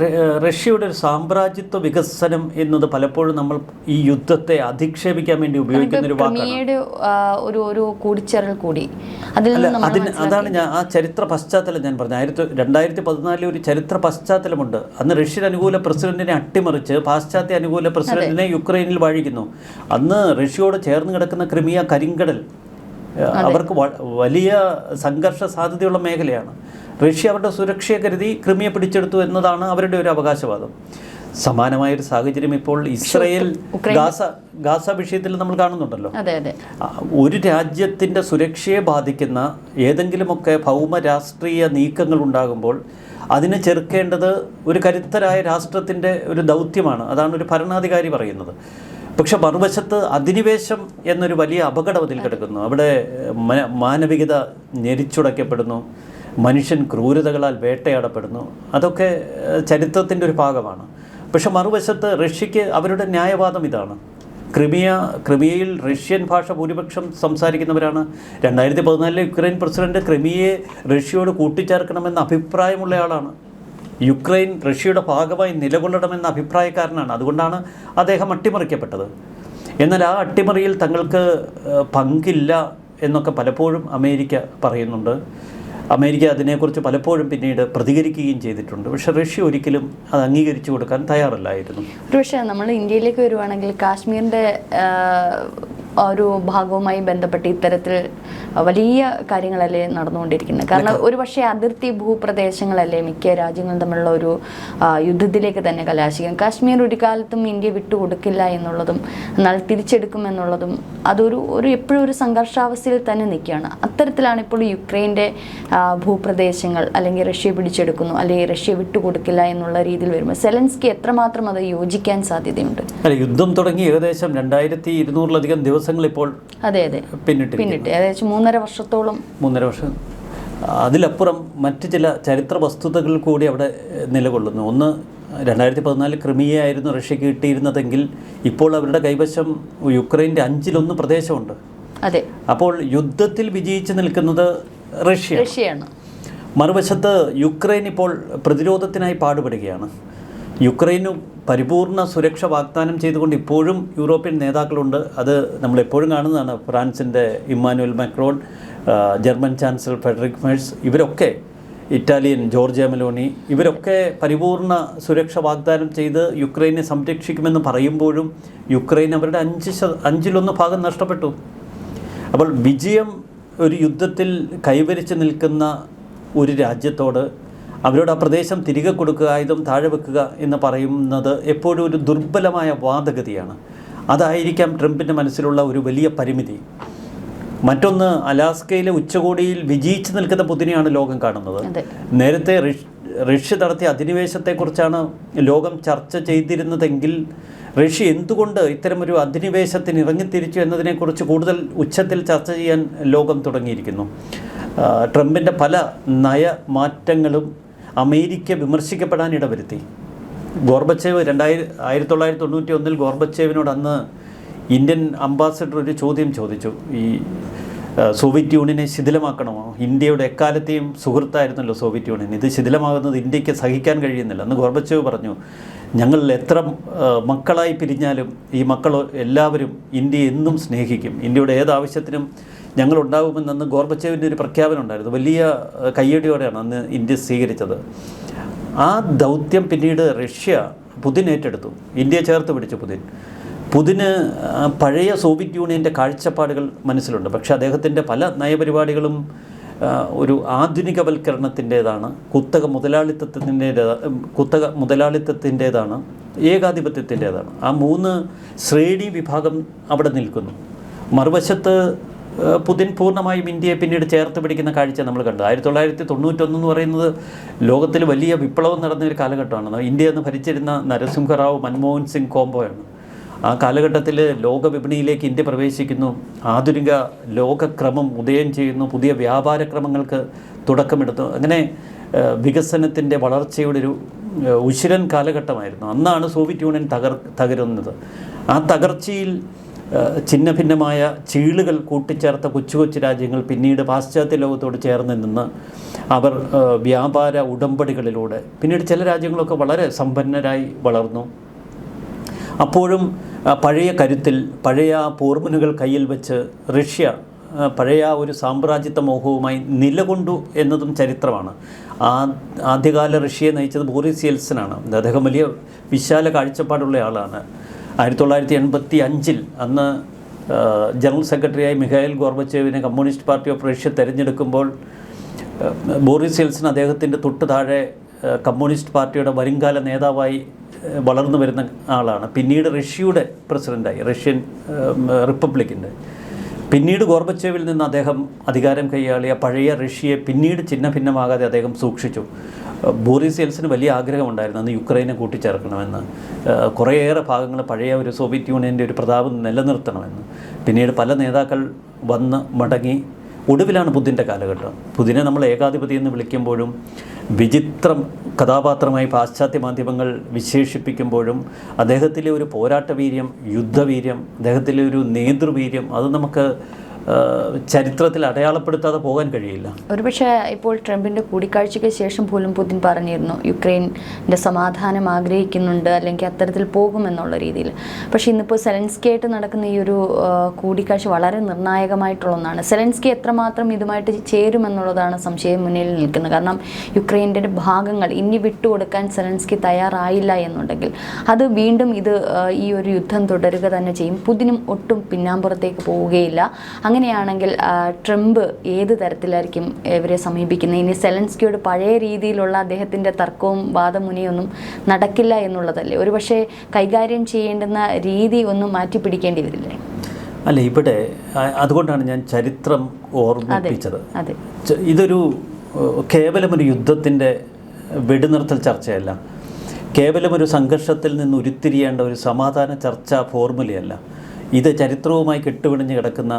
റഷ്യയുടെ ഒരു സാമ്രാജ്യത്വ വികസനം എന്നത് പലപ്പോഴും നമ്മൾ ഈ യുദ്ധത്തെ അധിക്ഷേപിക്കാൻ വേണ്ടി ഉപയോഗിക്കുന്ന ഒരു വാക്കാണ്. ഒരു ഒരു കൂടിച്ചേരൽ കൂടി. അതിൽ അതാണ് ഞാൻ ആ ചരിത്ര പശ്ചാത്തലം ഞാൻ പറഞ്ഞത്. ആയിരത്തി രണ്ടായിരത്തി പതിനാലിൽ ഒരു ചരിത്ര പശ്ചാത്തലമുണ്ട്. അന്ന് റഷ്യൻ അനുകൂല പ്രസിഡന്റിനെ അട്ടിമറിച്ച് പാശ്ചാത്യ അനുകൂല പ്രസിഡന്റിനെ യുക്രൈനിൽ വാഴിക്കുന്നു. അന്ന് റഷ്യയോട് ചേർന്ന് കിടക്കുന്ന ക്രിമിയ കരിങ്കടൽ അവർക്ക് വലിയ സംഘർഷ സാധ്യതയുള്ള മേഖലയാണ്. റഷ്യ അവരുടെ സുരക്ഷയെ കരുതി ക്രിമിയ പിടിച്ചെടുത്തു എന്നതാണ് അവരുടെ ഒരു അവകാശവാദം. സമാനമായൊരു സാഹചര്യം ഇപ്പോൾ ഇസ്രയേൽ ഗാസ ഗാസ വിഷയത്തിൽ നമ്മൾ കാണുന്നുണ്ടല്ലോ. ഒരു രാജ്യത്തിന്റെ സുരക്ഷയെ ബാധിക്കുന്ന ഏതെങ്കിലുമൊക്കെ ഭൗമ രാഷ്ട്രീയ നീക്കങ്ങൾ ഉണ്ടാകുമ്പോൾ അതിനെ ചെറുക്കേണ്ടത് ഒരു കരുത്തരായ രാഷ്ട്രത്തിന്റെ ഒരു ദൗത്യമാണ്. അതാണ് ഒരു ഭരണാധികാരി പറയുന്നത്. പക്ഷെ മറുവശത്ത് അധിനിവേശം എന്നൊരു വലിയ അപകടം അതിൽ കിടക്കുന്നു. അവിടെ മാനവികത ഞെരിച്ചുടയ്ക്കപ്പെടുന്നു. മനുഷ്യൻ ക്രൂരതകളാൽ വേട്ടയാടപ്പെടുന്നു. അതൊക്കെ ചരിത്രത്തിന്റെ ഒരു ഭാഗമാണ്. പക്ഷെ മറുവശത്ത് റഷ്യക്ക് അവരുടെ ന്യായവാദം ഇതാണ്. ക്രിമിയ ക്രിമിയയിൽ റഷ്യൻ ഭാഷ ഭൂരിപക്ഷം സംസാരിക്കുന്നവരാണ്. രണ്ടായിരത്തി പതിനാലിലെ യുക്രൈൻ പ്രസിഡന്റ് ക്രിമിയയെ റഷ്യയോട് കൂട്ടിച്ചേർക്കണമെന്ന അഭിപ്രായമുള്ള ആളാണ് യുക്രൈൻ റഷ്യയുടെ ഭാഗമായി നിലകൊള്ളണമെന്ന അഭിപ്രായക്കാരനാണ്. അതുകൊണ്ടാണ് അദ്ദേഹം അട്ടിമറിക്കപ്പെട്ടത്. എന്നാൽ ആ അട്ടിമറിയിൽ തങ്ങൾക്ക് പങ്കില്ല എന്നൊക്കെ പലപ്പോഴും അമേരിക്ക പറയുന്നുണ്ട്. അമേരിക്ക അതിനെക്കുറിച്ച് പലപ്പോഴും പിന്നീട് പ്രതികരിക്കുകയും ചെയ്തിട്ടുണ്ട്. പക്ഷെ റഷ്യ ഒരിക്കലും അത് അംഗീകരിച്ചു കൊടുക്കാൻ തയ്യാറല്ലായിരുന്നു. ഒരുപക്ഷെ നമ്മൾ ഇന്ത്യയിലേക്ക് വരുവാണെങ്കിൽ കാശ്മീരിന്റെ ഒരു ഭാഗവുമായി ബന്ധപ്പെട്ട് ഇത്തരത്തിൽ വലിയ കാര്യങ്ങളല്ലേ നടന്നുകൊണ്ടിരിക്കുന്നത്. കാരണം ഒരുപക്ഷെ അതിർത്തി ഭൂപ്രദേശങ്ങളല്ലേ മിക്ക രാജ്യങ്ങളും തമ്മിലുള്ള ഒരു യുദ്ധത്തിലേക്ക് തന്നെ കലാശിക്കും. കാശ്മീർ ഒരു കാലത്തും ഇന്ത്യ വിട്ടുകൊടുക്കില്ല എന്നുള്ളതും എന്നാൽ തിരിച്ചെടുക്കും എന്നുള്ളതും അതൊരു ഒരു എപ്പോഴും ഒരു സംഘർഷാവസ്ഥയിൽ തന്നെ നിൽക്കുകയാണ്. അത്തരത്തിലാണ് ഇപ്പോൾ യുക്രൈന്റെ ഭൂപ്രദേശങ്ങൾ അല്ലെങ്കിൽ റഷ്യ പിടിച്ചെടുക്കുന്നു അല്ലെങ്കിൽ റഷ്യ വിട്ടുകൊടുക്കില്ല എന്നുള്ള രീതിയിൽ വരുമ്പോൾ സെലൻസ്കി എത്രമാത്രം അത് യോജിക്കാൻ സാധ്യതയുണ്ട്? യുദ്ധം തുടങ്ങി ഏകദേശം രണ്ടായിരത്തി ഇരുന്നൂറിലധികം ദിവസങ്ങൾ ഇപ്പോൾ അതെ അതെ. പിന്നിട്ട് പിന്നിട്ട്. ഏകദേശം മൂന്നര വർഷത്തോളം മൂന്നര വർഷം. അതിലപ്പുറം മറ്റ് ചില ചരിത്ര വസ്തുതകൾ കൂടി അവിടെ നിലകൊള്ളുന്നു. ഒന്ന് രണ്ടായിരത്തി പതിനാല് ക്രിമിയായിരുന്നു റഷ്യക്ക് കിട്ടിയിരുന്നതെങ്കിൽ ഇപ്പോൾ അവരുടെ കൈവശം യുക്രൈന്റെ അഞ്ചിലൊന്ന് പ്രദേശമുണ്ട്. അതെ. അപ്പോൾ യുദ്ധത്തിൽ വിജയിച്ച് നിൽക്കുന്നത് റഷ്യ. റഷ്യയാണ്. മറുവശത്ത് യുക്രൈൻ ഇപ്പോൾ പ്രതിരോധത്തിനായി പാടുപെടുകയാണ്. യുക്രൈനു പരിപൂർണ സുരക്ഷ വാഗ്ദാനം ചെയ്തുകൊണ്ട് ഇപ്പോഴും യൂറോപ്യൻ നേതാക്കളുണ്ട്. അത് നമ്മൾ എപ്പോഴും കാണുന്നതാണ്. ഫ്രാൻസിന്റെ Emmanuel Macron German chancellor Friedrich Merz ഇവരൊക്കെ ഇറ്റാലിയൻ ജോർജിയ മെലോണി ഇവരൊക്കെ പരിപൂർണ സുരക്ഷ വാഗ്ദാനം ചെയ്ത് യുക്രൈനെ സംരക്ഷിക്കുമെന്ന് പറയുമ്പോഴും യുക്രൈൻ അവരുടെ അഞ്ച് അഞ്ചിലൊന്ന് ഭാഗം നഷ്ടപ്പെട്ടു. അപ്പോൾ വിജയം ഒരു യുദ്ധത്തിൽ കൈവരിച്ച് നിൽക്കുന്ന ഒരു രാജ്യത്തോട് അവരോട് ആ പ്രദേശം തിരികെ കൊടുക്കുക ആയുധം താഴെ വെക്കുക എന്ന് പറയുന്നത് എപ്പോഴും ഒരു ദുർബലമായ വാദഗതിയാണ്. അതായിരിക്കാം ട്രംപിന്റെ മനസ്സിലുള്ള ഒരു വലിയ പരിമിതി. മറ്റൊന്ന് അലാസ്കയിലെ ഉച്ചകോടിയിൽ വിജയിച്ചു നിൽക്കുന്ന പുതിനെയാണ് ലോകം കാണുന്നത്. നേരത്തെ റഷ്- റഷ്യ നടത്തിയ അധിനിവേശത്തെക്കുറിച്ചാണ് ലോകം ചർച്ച ചെയ്തിരുന്നതെങ്കിൽ റഷ്യ എന്തുകൊണ്ട് ഇത്തരമൊരു അധിനിവേശത്തിന് ഇറങ്ങിത്തിരിച്ചു എന്നതിനെക്കുറിച്ച് കൂടുതൽ ഉച്ചത്തിൽ ചർച്ച ചെയ്യാൻ ലോകം തുടങ്ങിയിരിക്കുന്നു? ട്രംപിന്റെ പല നയമാറ്റങ്ങളും അമേരിക്ക വിമർശിക്കപ്പെടാൻ ഇടവരുത്തി. ഗോർബച്ചേവ് രണ്ടായിരം ആയിരത്തി തൊള്ളായിരത്തി തൊണ്ണൂറ്റി ഒന്നിൽ ഗോർബച്ചേവിനോട് അന്ന് ഇന്ത്യൻ അംബാസഡർ ഒരു ചോദ്യം ചോദിച്ചു. ഈ സോവിയറ്റ് യൂണിയനെ ശിഥിലമാക്കണമോ? ഇന്ത്യയുടെ എക്കാലത്തെയും സുഹൃത്തായിരുന്നല്ലോ സോവിയറ്റ് യൂണിയൻ. ഇത് ശിഥിലമാകുന്നത് ഇന്ത്യയ്ക്ക് സഹിക്കാൻ കഴിയുന്നില്ല. അന്ന് ഗോർബച്ചേവ് പറഞ്ഞു ഞങ്ങൾ എത്ര മക്കളായി പിരിഞ്ഞാലും ഈ മക്കൾ എല്ലാവരും ഇന്ത്യയെ എന്നും സ്നേഹിക്കും. ഇന്ത്യയുടെ ഏതാവശ്യത്തിനും ഞങ്ങളുണ്ടാകുമെന്നന്ന് ഗോർബച്ചേവിന്റെ ഒരു പ്രഖ്യാപനം ഉണ്ടായിരുന്നു. വലിയ കയ്യടിയോടെയാണ് അന്ന് ഇന്ത്യ സ്വീകരിച്ചത്. ആ ദൗത്യം പിന്നീട് റഷ്യ പുതിൻ ഏറ്റെടുത്തു. ഇന്ത്യയെ ചേർത്ത് പിടിച്ചു പുതിൻ. പുതിന് പഴയ സോവിയറ്റ് യൂണിയന്റെ കാഴ്ചപ്പാടുകൾ മനസ്സിലുണ്ട്. പക്ഷേ അദ്ദേഹത്തിന്റെ പല നയപരിപാടികളും ഒരു ആധുനികവൽക്കരണത്തിന്റേതാണ് കുത്തക മുതലാളിത്തത്തിന്റെ കുത്തക മുതലാളിത്തത്തിന്റേതാണ് ഏകാധിപത്യത്തിന്റേതാണ്. ആ മൂന്ന് ശ്രേണി വിഭാഗം അവിടെ നിൽക്കുന്നു. മറുവശത്ത് പുതിൻ പൂർണമായും ഇന്ത്യയെ പിന്നീട് ചേർത്ത് പിടിക്കുന്ന കാഴ്ച നമ്മൾ കണ്ടു. ആയിരത്തി തൊള്ളായിരത്തി തൊണ്ണൂറ്റൊന്ന് എന്ന് പറയുന്നത് ലോകത്തിൽ വലിയ വിപ്ലവം നടന്ന ഒരു കാലഘട്ടമാണ്. ഇന്ത്യ എന്ന് ഭരിച്ചിരുന്ന നരസിംഹറാവു മൻമോഹൻ സിംഗ് കോംബോയാണ്. ആ കാലഘട്ടത്തിൽ ലോക വിപണിയിലേക്ക് ഇന്ത്യ പ്രവേശിക്കുന്നു. ആധുനിക ലോകക്രമം ഉദയം ചെയ്യുന്നു. പുതിയ വ്യാപാരക്രമങ്ങൾക്ക് തുടക്കമെടുത്തു. അങ്ങനെ വികസനത്തിന്റെ വളർച്ചയുടെ ഒരു ഉശിരൻ കാലഘട്ടമായിരുന്നു. അന്നാണ് സോവിയറ്റ് യൂണിയൻ തകർ തകരുന്നത്. ആ തകർച്ചയിൽ ചിന്ന ഭിന്നമായ ചീളുകൾ കൂട്ടിച്ചേർത്ത കൊച്ചു കൊച്ചു രാജ്യങ്ങൾ പിന്നീട് പാശ്ചാത്യ ലോകത്തോട് ചേർന്ന് നിന്ന് അവർ വ്യാപാര ഉടമ്പടികളിലൂടെ പിന്നീട് ചില രാജ്യങ്ങളൊക്കെ വളരെ സമ്പന്നരായി വളർന്നു. അപ്പോഴും പഴയ കരുത്തിൽ പഴയ പോർമുനുകൾ കയ്യിൽ വെച്ച് റഷ്യ പഴയ ഒരു സാമ്രാജ്യത്വ മോഹവുമായി നിലകൊണ്ടു എന്നതും ചരിത്രമാണ്. ആദ്യകാല റഷ്യയെ നയിച്ചത് ബോറിസ് യെൽസനാണ്. അദ്ദേഹം വലിയ വിശാല കാഴ്ചപ്പാടുള്ള ആളാണ്. ആയിരത്തി തൊള്ളായിരത്തി എൺപത്തി അഞ്ചിൽ അന്ന് ജനറൽ സെക്രട്ടറിയായി മിഖായിൽ ഗോർബച്ചേവിനെ കമ്മ്യൂണിസ്റ്റ് പാർട്ടി ഓഫ് റഷ്യ തിരഞ്ഞെടുക്കുമ്പോൾ ബോറിസ് യെൽസൺ അദ്ദേഹത്തിന്റെ തൊട്ട് താഴെ കമ്മ്യൂണിസ്റ്റ് പാർട്ടിയുടെ വരുംകാല നേതാവായി വളർന്നു വരുന്ന ആളാണ്. പിന്നീട് റഷ്യയുടെ പ്രസിഡന്റായി റഷ്യൻ റിപ്പബ്ലിക്കിന്റെ പിന്നീട് ഗോർബച്ചേവിൽ നിന്ന് അദ്ദേഹം അധികാരം കൈയാളിയ പഴയ റഷ്യയെ പിന്നീട് ചിഹ്ന ഭിന്നമാകാതെ അദ്ദേഹം സൂക്ഷിച്ചു. ബോറിസ് യെൽസിന് വലിയ ആഗ്രഹമുണ്ടായിരുന്നു അന്ന് യുക്രൈനെ കൂട്ടിച്ചേർക്കണമെന്ന്. കുറേയേറെ ഭാഗങ്ങൾ പഴയ ഒരു സോവിയറ്റ് യൂണിയന്റെ ഒരു പ്രതാപം നിലനിർത്തണമെന്ന്. പിന്നീട് പല നേതാക്കൾ വന്ന് മടങ്ങി ഒടുവിലാണ് ബുദ്ധിന്റെ കാലഘട്ടം. ബുദ്ധിനെ നമ്മൾ ഏകാധിപതി എന്ന് വിളിക്കുമ്പോഴും വിചിത്രം കഥാപാത്രമായി പാശ്ചാത്യ മാധ്യമങ്ങൾ വിശേഷിപ്പിക്കുമ്പോഴും അദ്ദേഹത്തിലെ ഒരു പോരാട്ടവീര്യം യുദ്ധവീര്യം അദ്ദേഹത്തിലെ ഒരു നേതൃവീര്യം അത് നമുക്ക് ചരിത്രത്തിൽ അടയാളപ്പെടുത്താതെ പോകാൻ കഴിയില്ല. ഒരുപക്ഷെ ഇപ്പോൾ ട്രംപിന്റെ കൂടിക്കാഴ്ചയ്ക്ക് ശേഷം പോലും പുതിൻ പറഞ്ഞിരുന്നു യുക്രൈന്റെ സമാധാനം ആഗ്രഹിക്കുന്നുണ്ട് അല്ലെങ്കിൽ അത്തരത്തിൽ പോകുമെന്നുള്ള രീതിയിൽ. പക്ഷേ ഇന്നിപ്പോൾ സെലൻസ്കിയായിട്ട് നടക്കുന്ന ഈ ഒരു കൂടിക്കാഴ്ച വളരെ നിർണായകമായിട്ടുള്ള ഒന്നാണ്. സെലൻസ്കി എത്രമാത്രം ഇതുമായിട്ട് ചേരുമെന്നുള്ളതാണ് സംശയം മുന്നിൽ നിൽക്കുന്നത്. കാരണം യുക്രൈന്റെ ഭാഗങ്ങൾ ഇനി വിട്ടുകൊടുക്കാൻ സെലൻസ്കി തയ്യാറായില്ല എന്നുണ്ടെങ്കിൽ അത് വീണ്ടും ഇത് ഈ ഒരു യുദ്ധം തുടരുക തന്നെ ചെയ്യും. പുതിനും ഒട്ടും പിന്നാമ്പുറത്തേക്ക് പോവുകയില്ല. അങ്ങനെയാണെങ്കിൽ ട്രംപ് ഏത് തരത്തിലായിരിക്കും ഇവരെ സമീപിക്കുന്നത്? ഇനി സെലൻസ്കിയോട് പഴയ രീതിയിലുള്ള അദ്ദേഹത്തിന്റെ തർക്കവും വാദമുനിയൊന്നും നടക്കില്ല എന്നുള്ളതല്ലേ? ഒരുപക്ഷെ കൈകാര്യം ചെയ്യേണ്ടുന്ന രീതി ഒന്നും മാറ്റി പിടിക്കേണ്ടി വരില്ലേ അല്ല ഇവിടെ അതുകൊണ്ടാണ് ഞാൻ ചരിത്രം ഓർമ്മിപ്പിച്ചത്. ഇതൊരു കേവലം ഒരു യുദ്ധത്തിന്റെ വെടിനിർത്തൽ ചർച്ചയല്ല. കേവലം ഒരു സംഘർഷത്തിൽ നിന്ന് ഉരുത്തിരിയേണ്ട ഒരു സമാധാന ചർച്ചാ ഫോർമുലയല്ല. ഇത് ചരിത്രവുമായി കെട്ടുപിണിഞ്ഞ് കിടക്കുന്ന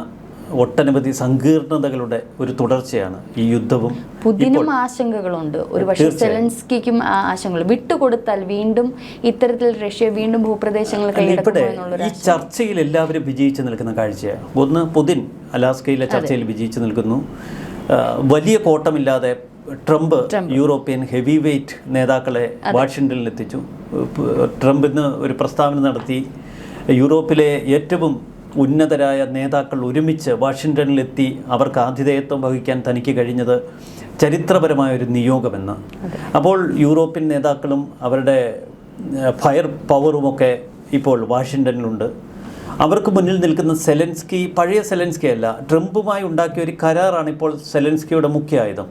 ഒട്ടനവധി സങ്കീർണതകളുടെ ഒരു തുടർച്ചയാണ് ഈ യുദ്ധവും പുതിനും ആശങ്കകളുണ്ട്. ഒരുപക്ഷെ തീർച്ചയായും. സെലൻസ്കിക്കും ആശങ്കകൾ. വിട്ടുകൊടുത്താൽ വീണ്ടും ഇത്തരത്തിൽ റഷ്യ വീണ്ടും ഭൂപ്രദേശങ്ങൾ ഈ ചർച്ചയിൽ എല്ലാവരും വിജയിച്ചു നിൽക്കുന്ന കാഴ്ചയാണ്. ഒന്ന് പുതിൻ അലാസ്കയിലെ ചർച്ചയിൽ വിജയിച്ചു നിൽക്കുന്നു. വലിയ കോട്ടമില്ലാതെ ട്രംപ് യൂറോപ്യൻ ഹെവി വെയ്റ്റ് നേതാക്കളെ വാഷിംഗ്ടണിൽ എത്തിച്ചു. ട്രംപിന് ഒരു പ്രസ്താവന നടത്തി. യൂറോപ്പിലെ ഏറ്റവും ഉന്നതരായ നേതാക്കൾ ഒരുമിച്ച് വാഷിങ്ടണിലെത്തി അവർക്ക് ആതിഥേയത്വം വഹിക്കാൻ തനിക്ക് കഴിഞ്ഞത് ചരിത്രപരമായ ഒരു നിയോഗമെന്ന്. അപ്പോൾ യൂറോപ്യൻ നേതാക്കളും അവരുടെ ഫയർ പവറുമൊക്കെ ഇപ്പോൾ വാഷിങ്ടണിലുണ്ട്. അവർക്ക് മുന്നിൽ നിൽക്കുന്ന സെലൻസ്കി പഴയ സെലൻസ്കി അല്ല ട്രംപുമായി ഉണ്ടാക്കിയ ഒരു കരാറാണ് ഇപ്പോൾ സെലൻസ്കിയുടെ മുഖ്യ ആയുധം.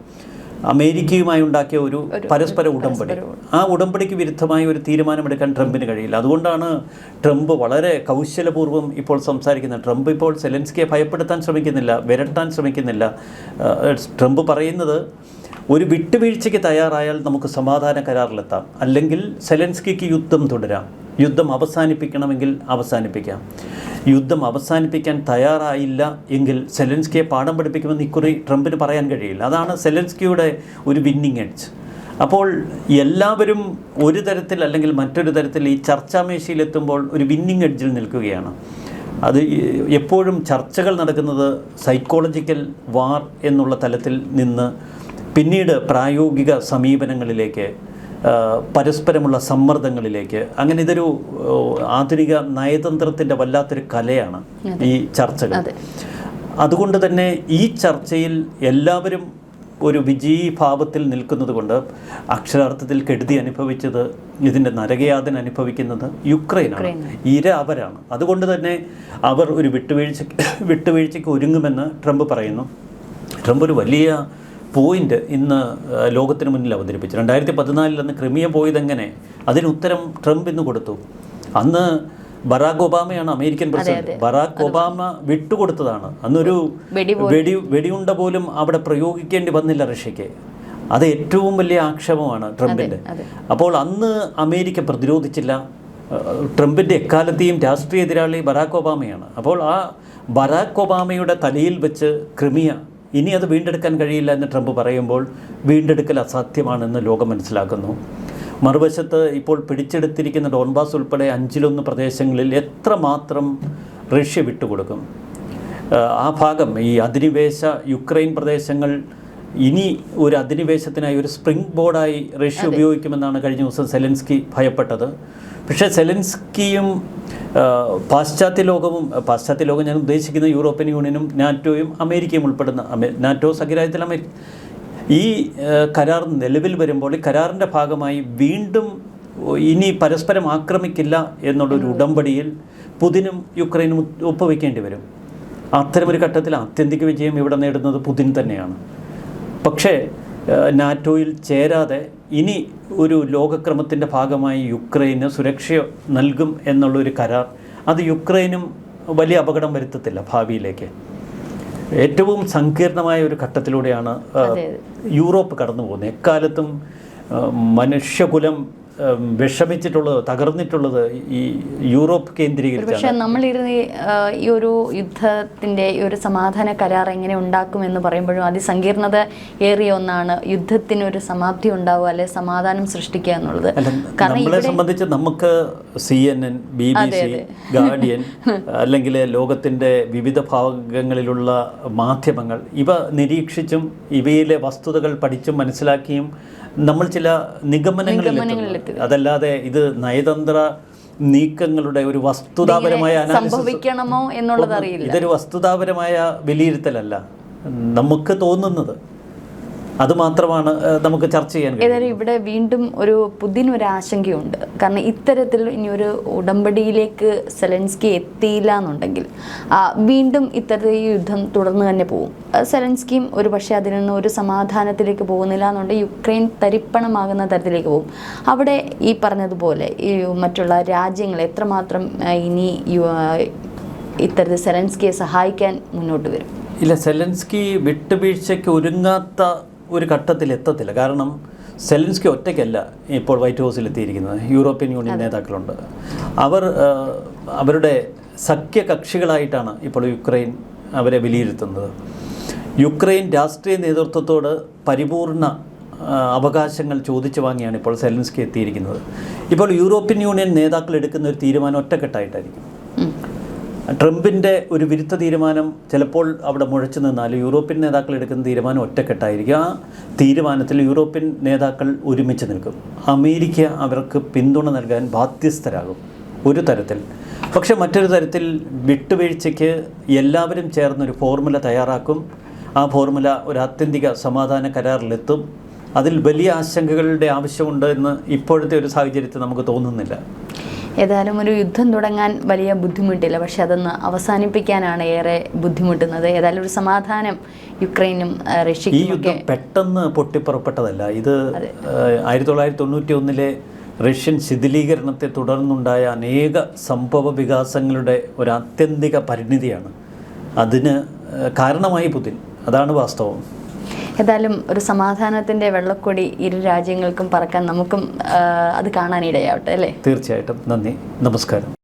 അമേരിക്കയുമായി ഉണ്ടാക്കിയ ഒരു പരസ്പര ഉടമ്പടി. ആ ഉടമ്പടിക്ക് വിരുദ്ധമായ ഒരു തീരുമാനമെടുക്കാൻ ട്രംപിന് കഴിയില്ല. അതുകൊണ്ടാണ് ട്രംപ് വളരെ കൗശലപൂർവം ഇപ്പോൾ സംസാരിക്കുന്നത്. ട്രംപ് ഇപ്പോൾ സെലൻസ്കിയെ ഭയപ്പെടുത്താൻ ശ്രമിക്കുന്നില്ല വിരട്ടാൻ ശ്രമിക്കുന്നില്ല. ട്രംപ് പറയുന്നത് ഒരു വിട്ടുവീഴ്ചയ്ക്ക് തയ്യാറായാൽ നമുക്ക് സമാധാന കരാറിലെത്താം. അല്ലെങ്കിൽ സെലൻസ്കിക്ക് യുദ്ധം തുടരാം. യുദ്ധം അവസാനിപ്പിക്കണമെങ്കിൽ അവസാനിപ്പിക്കാം. യുദ്ധം അവസാനിപ്പിക്കാൻ തയ്യാറായില്ല എങ്കിൽ സെലൻസ്കിയെ പാഠം പഠിപ്പിക്കുമെന്ന് ഇക്കുറി ട്രംപിന് പറയാൻ കഴിയില്ല. അതാണ് സെലൻസ്കിയുടെ ഒരു വിന്നിങ് എഡ്ജ് അപ്പോൾ എല്ലാവരും ഒരു തരത്തിൽ അല്ലെങ്കിൽ മറ്റൊരു തരത്തിൽ ഈ ചർച്ചാമേശയിലെത്തുമ്പോൾ ഒരു വിന്നിങ് എഡ്ജിൽ നിൽക്കുകയാണ്. അത് എപ്പോഴും ചർച്ചകൾ നടക്കുന്നത് സൈക്കോളജിക്കൽ വാർ എന്നുള്ള തലത്തിൽ നിന്ന് പിന്നീട് പ്രായോഗിക സമീപനങ്ങളിലേക്ക് പരസ്പരമുള്ള സമ്മർദ്ദങ്ങളിലേക്ക്. അങ്ങനെ ഇതൊരു ആധുനിക നയതന്ത്രത്തിന്റെ വല്ലാത്തൊരു കലയാണ് ഈ ചർച്ചകൾ. അതുകൊണ്ട് തന്നെ ഈ ചർച്ചയിൽ എല്ലാവരും ഒരു വിജയീഭാവത്തിൽ നിൽക്കുന്നത് കൊണ്ട് അക്ഷരാർത്ഥത്തിൽ കെടുതി അനുഭവിച്ചത് ഇതിന്റെ നരകയാതന അനുഭവിക്കുന്നത് യുക്രൈനാണ്. ഇര അവരാണ്. അതുകൊണ്ട് തന്നെ അവർ ഒരു വിട്ടുവീഴ്ച വിട്ടുവീഴ്ചയ്ക്ക് ഒരുങ്ങുമെന്ന് ട്രംപ് പറയുന്നു. ട്രംപ് ഒരു വലിയ പോയിന്റ് ഇന്ന് ലോകത്തിന് മുന്നിൽ അവതരിപ്പിച്ചു. രണ്ടായിരത്തി പതിനാലിൽ അന്ന് ക്രിമിയ പോയതെങ്ങനെ? അതിന് ഉത്തരം ട്രംപ് ഇന്ന് കൊടുത്തു. അന്ന് ബറാക് ഒബാമയാണ് അമേരിക്കൻ പ്രസിഡന്റ്. ബറാക് ഒബാമ വിട്ടുകൊടുത്തതാണ്. അന്നൊരു വെടി വെടി വെടിയുണ്ട പോലും അവിടെ പ്രയോഗിക്കേണ്ടി വന്നില്ല റഷ്യക്ക് അത് ഏറ്റവും വലിയ ആക്ഷേപമാണ് ട്രംപിന്റെ അപ്പോൾ അന്ന് അമേരിക്ക പ്രതിരോധിച്ചില്ല. ട്രംപിന്റെ ട്രംപിന്റെ എക്കാലത്തെയും രാഷ്ട്രീയ എതിരാളി ബറാക് ഒബാമയാണ്. അപ്പോൾ ആ ബറാക് ഒബാമയുടെ തലയിൽ വെച്ച് ക്രിമിയ ഇനി അത് വീണ്ടെടുക്കാൻ കഴിയില്ല എന്ന് ട്രംപ് പറയുമ്പോൾ വീണ്ടെടുക്കൽ അസാധ്യമാണെന്ന് ലോകം മനസ്സിലാക്കുന്നു. മറുവശത്ത് ഇപ്പോൾ പിടിച്ചെടുത്തിരിക്കുന്ന ഡോൺബാസ് ഉൾപ്പെടെ അഞ്ചിലൊന്ന് പ്രദേശങ്ങളിൽ എത്രമാത്രം റഷ്യ വിട്ടുകൊടുക്കും? ആ ഭാഗം ഈ അധിനിവേശ യുക്രൈൻ പ്രദേശങ്ങൾ ഇനി ഒരു അധിനിവേശത്തിനായി ഒരു സ്പ്രിംഗ് ബോർഡായി റഷ്യ ഉപയോഗിക്കുമെന്നാണ് കഴിഞ്ഞ ദിവസം സെലൻസ്കി ഭയപ്പെട്ടത്. പക്ഷേ സെലൻസ്കിയും പാശ്ചാത്യ ലോകവും പാശ്ചാത്യ ലോകം ഞാൻ ഉദ്ദേശിക്കുന്ന യൂറോപ്യൻ യൂണിയനും നാറ്റോയും അമേരിക്കയും ഉൾപ്പെടുന്ന നാറ്റോ സഖ്യരാജ്യത്തിൽ അമേരിക്ക ഈ കരാർ നിലവിൽ വരുമ്പോൾ കരാറിന്റെ ഭാഗമായി വീണ്ടും ഇനി പരസ്പരം ആക്രമിക്കില്ല എന്നുള്ളൊരു ഉടമ്പടിയിൽ പുതിനും യുക്രൈനും ഒപ്പുവെക്കേണ്ടി വരും. അത്തരമൊരു ഘട്ടത്തിൽ ആത്യന്തിക വിജയം ഇവിടെ നേടുന്നത് പുതിൻ തന്നെയാണ്. പക്ഷേ നാറ്റോയിൽ ചേരാതെ ഇനി ഒരു ലോകക്രമത്തിന്റെ ഭാഗമായി യുക്രൈന് സുരക്ഷ നൽകും എന്നുള്ളൊരു കരാർ അത് യുക്രൈനും വലിയ അപകടം വരുത്തത്തില്ല ഭാവിയിലേക്ക്. ഏറ്റവും സങ്കീർണമായ ഒരു ഘട്ടത്തിലൂടെയാണ് യൂറോപ്പ് കടന്നു പോകുന്നത് എക്കാലത്തും മനുഷ്യകുലം വിഷമിച്ചിട്ടുള്ളത് തകർന്നിട്ടുള്ളത് ഈ യൂറോപ്പ് കേന്ദ്രീകരിച്ച് പക്ഷെ നമ്മളിരുന്ന് ഈ, ഒരു യുദ്ധത്തിന്റെ ഈ ഒരു സമാധാന കരാർ എങ്ങനെ ഉണ്ടാക്കുമെന്ന് പറയുമ്പോഴും അതിസങ്കീർണത ഏറിയ ഒന്നാണ് യുദ്ധത്തിന് ഒരു സമാപ്തി ഉണ്ടാവുക അല്ലെ സമാധാനം സൃഷ്ടിക്കുക എന്നുള്ളത്. നമ്മളെ സംബന്ധിച്ച് നമുക്ക് C N N B B C Guardian അല്ലെങ്കിൽ ലോകത്തിന്റെ വിവിധ ഭാഗങ്ങളിലുള്ള മാധ്യമങ്ങൾ ഇവ നിരീക്ഷിച്ചും ഇവയിലെ വസ്തുതകൾ പഠിച്ചും മനസ്സിലാക്കിയും നമ്മൾ ചില നിഗമനങ്ങളിൽ അതല്ലാതെ ഇത് നയതന്ത്ര നീക്കങ്ങളുടെ ഒരു വസ്തുതാപരമായ സംഭവിക്കണമോ എന്നുള്ളത് അറിയില്ല. ഇതൊരു വസ്തുതാപരമായ വിലയിരുത്തലല്ല. നമുക്ക് തോന്നുന്നത് അത് മാത്രമാണ് നമുക്ക് ചർച്ച ചെയ്യാൻ. ഏതായാലും ഇവിടെ വീണ്ടും ഒരു പുതിയ ഒരു ആശങ്കയുണ്ട് കാരണം ഇത്തരത്തിൽ ഇനി ഒരു ഉടമ്പടിയിലേക്ക് സെലൻസ്കി എത്തിയില്ല എന്നുണ്ടെങ്കിൽ വീണ്ടും ഇത്തരത്തിൽ യുദ്ധം തുടർന്ന് തന്നെ പോകും സെലൻസ്കിയും ഒരു പക്ഷേ അതിൽ നിന്ന് ഒരു സമാധാനത്തിലേക്ക് പോകുന്നില്ല എന്നുണ്ടെങ്കിൽ യുക്രൈൻ തരിപ്പണമാകുന്ന തരത്തിലേക്ക് പോകും അവിടെ ഈ പറഞ്ഞതുപോലെ ഈ മറ്റുള്ള രാജ്യങ്ങൾ എത്രമാത്രം ഇനി ഇത്തരത്തിൽ സെലൻസ്കിയെ സഹായിക്കാൻ മുന്നോട്ട് വരും? ഇല്ല സെലൻസ്കി വിട്ടുവീഴ്ചയ്ക്ക് ഒരുങ്ങാത്ത ഒരു ഘട്ടത്തിൽ എത്തത്തില്ല. കാരണം സെലൻസ്കി ഒറ്റയ്ക്കല്ല ഇപ്പോൾ വൈറ്റ് ഹൗസിൽ എത്തിയിരിക്കുന്നത് യൂറോപ്യൻ യൂണിയൻ നേതാക്കളുണ്ട്. അവർ അവരുടെ സഖ്യകക്ഷികളായിട്ടാണ് ഇപ്പോൾ യുക്രൈൻ അവരെ വിലയിരുത്തുന്നത്. യുക്രൈൻ രാഷ്ട്രീയ നേതൃത്വത്തോട് പരിപൂർണ അവകാശങ്ങൾ ചോദിച്ചു വാങ്ങിയാണ് ഇപ്പോൾ സെലൻസ്കി എത്തിയിരിക്കുന്നത്. ഇപ്പോൾ യൂറോപ്യൻ യൂണിയൻ നേതാക്കൾ എടുക്കുന്ന ഒരു തീരുമാനം ഒറ്റക്കെട്ടായിട്ടായിരിക്കും. ട്രംപിന്റെ ഒരു വിരുദ്ധ തീരുമാനം ചിലപ്പോൾ അവിടെ മുഴച്ചു നിന്നാൽ യൂറോപ്യൻ നേതാക്കൾ എടുക്കുന്ന തീരുമാനം ഒറ്റക്കെട്ടായിരിക്കും. ആ തീരുമാനത്തിൽ യൂറോപ്യൻ നേതാക്കൾ ഒരുമിച്ച് നിൽക്കും. അമേരിക്ക അവർക്ക് പിന്തുണ നൽകാൻ ബാധ്യസ്ഥരാകും. ഒരു തരത്തിൽ. പക്ഷേ മറ്റൊരു തരത്തിൽ വിട്ടുവീഴ്ചയ്ക്ക് എല്ലാവരും ചേർന്നൊരു ഫോർമുല തയ്യാറാക്കും. ആ ഫോർമുല ഒരു ആത്യന്തിക സമാധാന കരാറിലെത്തും. അതിൽ വലിയ ആശങ്കകളുടെ ആവശ്യമുണ്ട് എന്ന് ഇപ്പോഴത്തെ ഒരു സാഹചര്യത്തിൽ നമുക്ക് തോന്നുന്നില്ല. ഏതായാലും ഒരു യുദ്ധം തുടങ്ങാൻ വലിയ ബുദ്ധിമുട്ടില്ല. പക്ഷെ അതൊന്ന് അവസാനിപ്പിക്കാനാണ് ഏറെ ബുദ്ധിമുട്ടുന്നത്. ഏതായാലും ഒരു സമാധാനം യുക്രൈനും റഷ്യയും ഈ യുദ്ധം പെട്ടെന്ന് പൊട്ടിപ്പുറപ്പെട്ടതല്ല. ഇത് ആയിരത്തി തൊള്ളായിരത്തി തൊണ്ണൂറ്റി ഒന്നിലെ റഷ്യൻ ശിഥിലീകരണത്തെ തുടർന്നുണ്ടായ അനേക സംഭവ വികാസങ്ങളുടെ ഒരു ആത്യന്തിക പരിണിതിയാണ്. അതിന് കാരണമായി പുതിൻ. അതാണ് വാസ്തവം. ഏതായാലും ഒരു സമാധാനത്തിന്റെ വെള്ളക്കൊടി ഇരു രാജ്യങ്ങൾക്കും പറക്കാൻ നമുക്കും അത് കാണാനിടയാവട്ടെ അല്ലേ? തീർച്ചയായിട്ടും. നന്ദി. നമസ്കാരം.